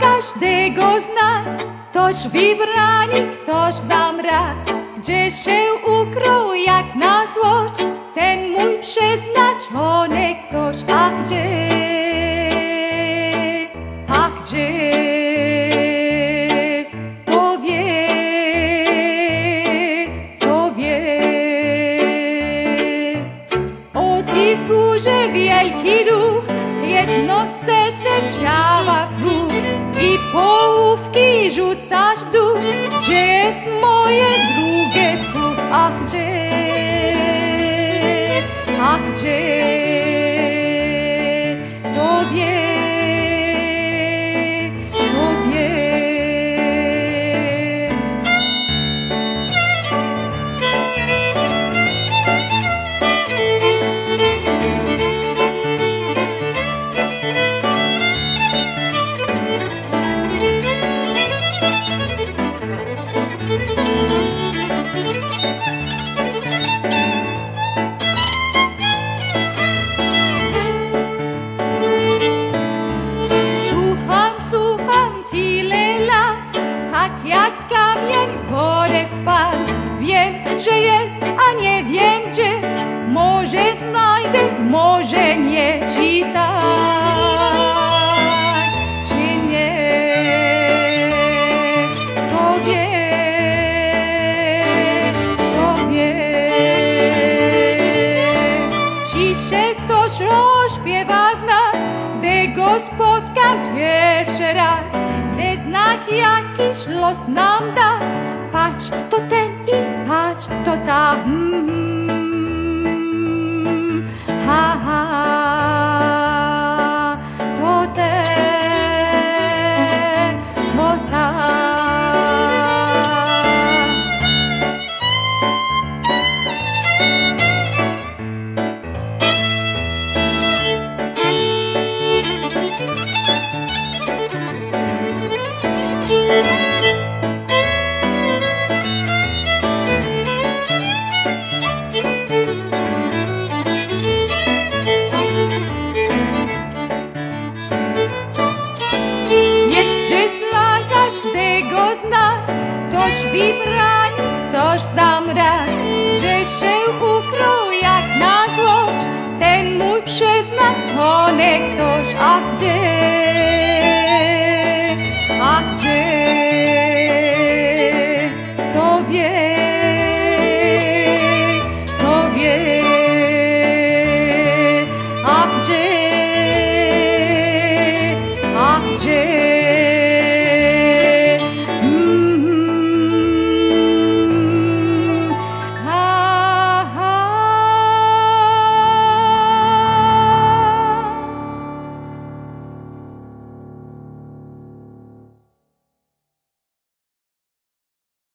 każdego z nas Ktoś wybrani, ktoś w zamraz Gdzie się ukrył jak na złość Ten mój przeznaczony ktoś A gdzie? A gdzie? W górze wielki duch Jedno serce działa w dwóch I połówki rzucasz w dół Gdzie jest moje drugie tu? A gdzie? A gdzie? Tak jak kamień w wodę wpadł. Wiem, że jest, a nie wiem gdzie. Może znajdę, może nie czytaj. Czy nie? Kto wie? Kto wie? Ci się ktoś nas, go spotkam pierwszy raz. Gdy znak jakiś los nam da, Wybrani, ktoś w sam raz Gdzie się ukrył jak na złość Ten mój przeznaczony ktoś, a gdzie?